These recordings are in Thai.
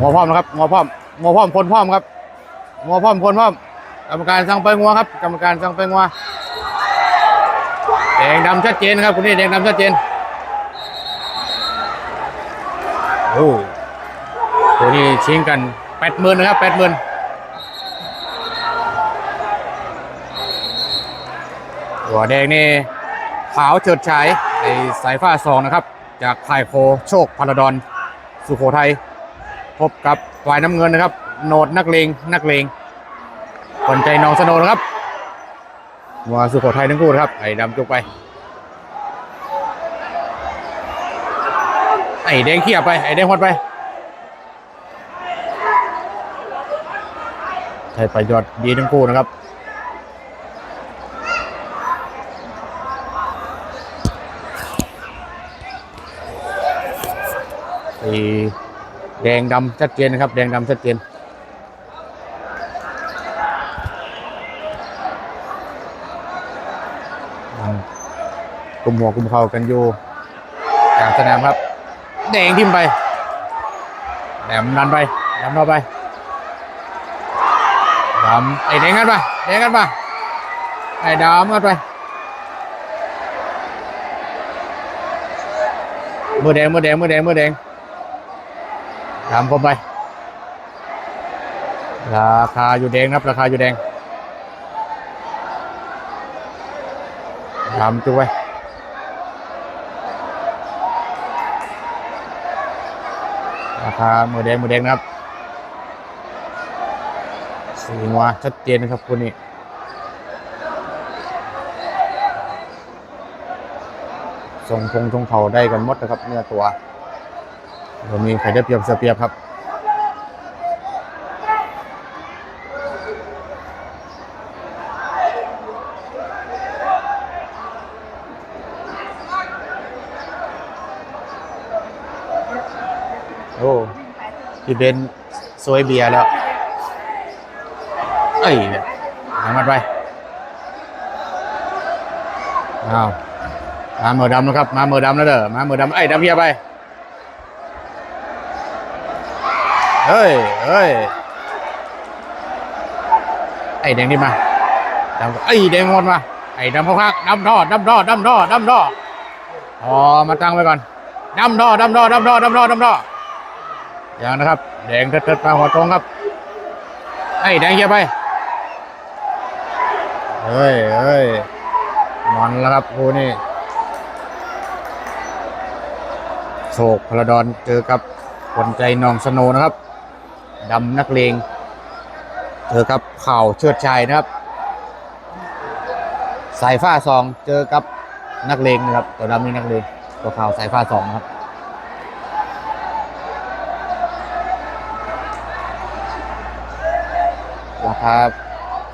งัวพร้อมนะครับงัวพร้อมงัวพร้อมคนพร้อมครับงัวพร้อมคนพร้อมกรรมการสั่งไปงัวครับกรรมการสั่งไปงัวแดงดำชัดเจนครับคุณนี่แดงดำชัดเจนโอ้ตัวนี้ชิงกันแปดหมื่นนะครับแปดหมื่นตัวแดงนี่ขาวเฉิดฉายในสายฟ้าสองนะครับ จากค่ายโคโชคพาราดอน สุโขทัยพบกับฝ่ายน้ำเงินนะครับ โหนดนักเลงนักเลงคนใจน้องสโนนะครับวัวสุโขทัยทั้งคู่นะครับไอ้ดำจุกไป ไอ้แดงเขียบไป ไอ้แดงหดไปใช้ประโยชน์ดีทั้งคู่นะครับ แดงดำชัดเจนนะครับ แดงดำชัดเจนกลุ่มหัวกลุ่มเข่ากันอยู่กลางสนามครับ แดงทิมไปแหลมดันไปแหลมนอไปดำไอ้แดงกันไปแดงกันไปไอ้ดำกันไปมือแดงมือแดงมือแดงมือแดง ทำเข้าไป ราคาอยู่แดงนะครับราคาอยู่แดงทำจุ้ยราคาหมือแดงหมือแดงนะครับ สีงัวชัดเจนนะครับคุณนี่ทรงพงทรงเขาได้กันหมดนะครับเนื้อตัว ผมมีใครได้เปรียบเสียเปรียบครับโอ้พี่เบนซวยเบียร์แล้ว เอ้ยเนี่ยหามันไปอ้าวมาเมือดำนะครับ มาเมือดำแล้วเด้อมาเมือดำไอ้ดำเบียร์ไป เฮ้ยเฮ้ยไอ้แดงนี่มาดำไอ้แดงหมดมา ไอ้ดำเขาคักดำท่อดำท่อดำท่อดำท่ออ๋อมาตั้งไว้ก่อนดำท่อดำท่อดำท่อดำท่อดำท่ออย่างนะครับ แดงเถิดๆมาหัวตรงครับ ไอ้แดงเยียไปเฮ้ยเฮ้ยนอนแล้วครับคู่นี้โศกพลดอนเจอกับคนใจนองสโนนะครับ ดำนักเลงเจอกับข่าวเชิดชัยนะครับ สายฟ้าสองเจอกับนักเลงนะครับตัวดำนี่นักเลงตัวข่าวสายฟ้าสองนะครับราคา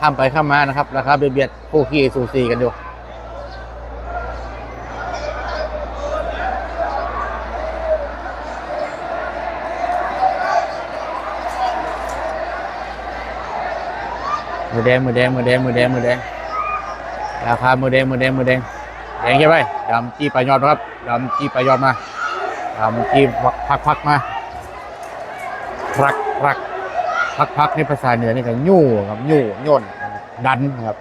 ข้ามไปข้ามมานะครับราคาเบียดเบียดคู่ขี้สูสีกันอยู่ มือแดงมือแดงมือแดงมือแดงมือแดงราคามือแดงมือแดงมือแดงแดงใช่ไหมดำจี้ปลายยอดนะครับดำจี้ปลายยอดมาดำจี้พักพักมาพักพักพักพักในภาษาเหนือนี่ก็ยู่ครับยู่ย่นดันครับ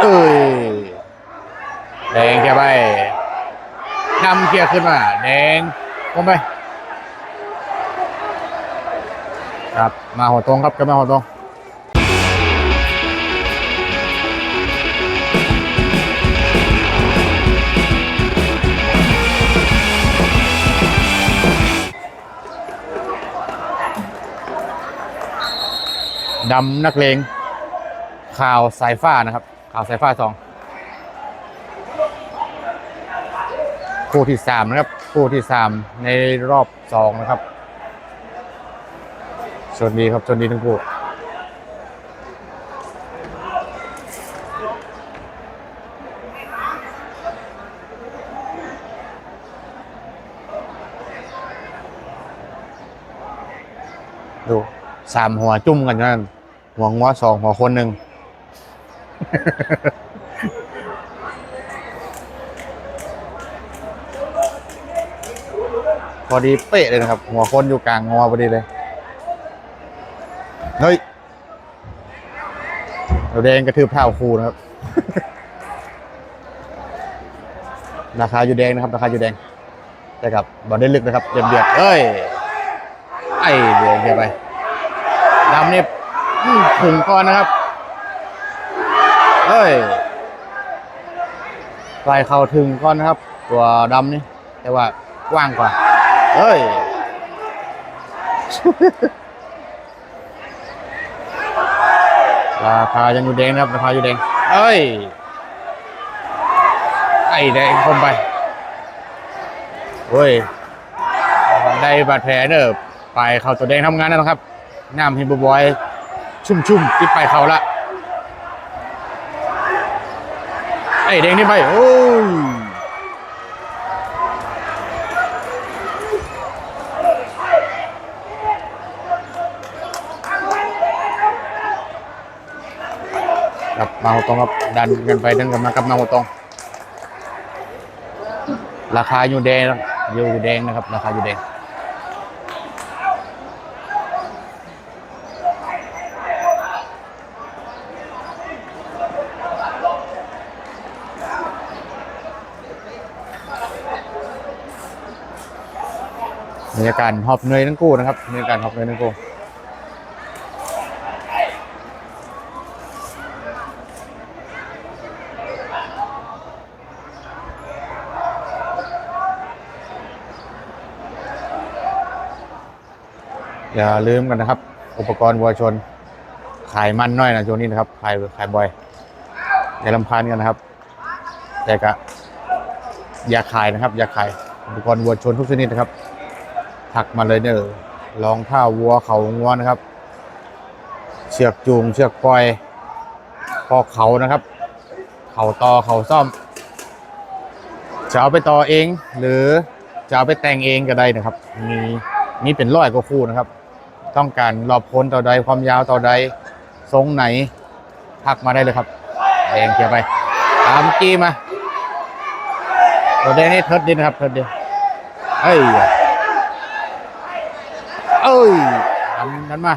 เอ้ยแดงแค่ไปดำเคลียร์ขึ้นมาแดงลงไปครับมาหัวตรงครับก็มาหัวตรง ดำนักเลงข่าวสายฟ้านะครับ ข่าวสายฟ้าสองคู่ที่สามนะครับ คู่ที่สามในรอบสองนะครับชนดีครับชนดีทั้งคู่ดู สามหัวจุ่มกันนั่นหัวงัวสองหัวคนหนึ่งพอดีเป๊ะเลยนะครับ หัวคนอยู่กลางงอพอดีเลยเฮ้ยเราแดงกระทืบเท้าครูนะครับ ราคาอยู่แดงนะครับ ราคาอยู่แดงแต่กับบอลได้ลึกนะครับเดือดเดือดเอ้ยไอ้เดือดเกินไป ดำนี่อืมถึงก่อนนะครับเอ้ยปลายเข่าถึงก่อนนะครับ ตัวดำนี่ แต่ว่ากว้างกว่าเอ้ยราคายังอยู่แดงนะครับราคาอยู่แดง เอ้ย ไอ้แดงคมไปเฮ้ย ได้บาดแผลเนอะปลายเข่าตัวแดงทำงานนะครับ น้ำเห็นบอยๆชุ่มๆที่ไปเขาละไอ้แดงนี่ไปโอ้ยกับมาหัวตรงครับดันกันไปดันกันมากับมาหัวตรงราคาอยู่แดงอยู่แดงนะครับ ราคาอยู่แดง บรรยากาศหอบเนยทั้งคู่นะครับบรรยากาศหอบเนยทั้งคู่อย่าลืมกันนะครับ อุปกรณ์วัวชน ขายมันน้อยนะช่วงนี้นะครับ ขายขายบ่อย อย่าลำพานกันนะครับ แต่ก็อย่าขายนะครับ อย่าขายอุปกรณ์วัวชนทุกชนิดนะครับ ถักมาเลยเนอะรองท้าวัวเขางวนะครับ เชือกจูงเชือกปล่อยคอเขานะครับ เขาต่อเขาซ่อมจะเอาไปต่อเอง หรือจะเอาไปแต่งเองก็ได้นะครับ มีมีเป็นร้อยกว่าคู่นะครับ ต้องการรอบพ้นต่อใดความยาวต่อใดทรงไหนทักมาได้เลยครับแดงเกียไปตามจี้มาตัวแดงนี่เทิดดินครับเทิดดินเอ้ย เอ้ยดันดันมา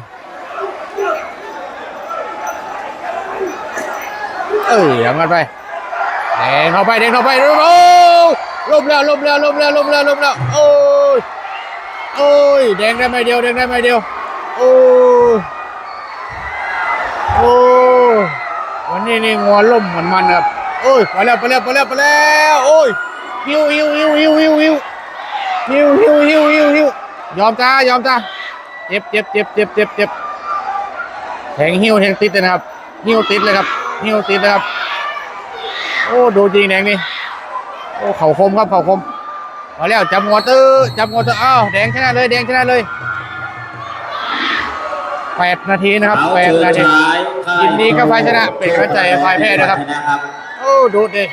เอ้ยยังกันไปแดงเข้าไปแดงเข้าไปโอ้ล้มแล้วล้มแล้วล้มแล้วล้มแล้วล้มแล้วโอ้ยโอ้ยแดงได้ไม่เดียวแดงได้ไม่เดียวโอ้ยโอ้ยวันนี้นี่งัวล่มเหมือนมันครับโอ้ยไปแล้วไปแล้วไปแล้วไปแล้วโอ้ยหิวหิวหิวหิวหิวหิวหิวหิวหิวหิวหิวยอมจ้ายอมจ้า เจ็บเจ็บเจ็บเจ็บเจ็บเจ็บแทงหิวแทงติดเลยนะครับหิวติดเลยครับหิวติดเลยครับ โอ้ดูจริงแดงนี่โอ้เข่าคมครับเข่าคมมาแล้วจับหัวตื้อจับหัวตื้ออ้าวแดงชนะเลยแดงชนะเลยแปดนาทีนะครับเอาแปดเชิญนาทีชายค่ายยินดีกับฝ่ายชนะเป็นกำลังใจให้ฝ่ายแพ้นะครับนะครับโอ้ดูดิ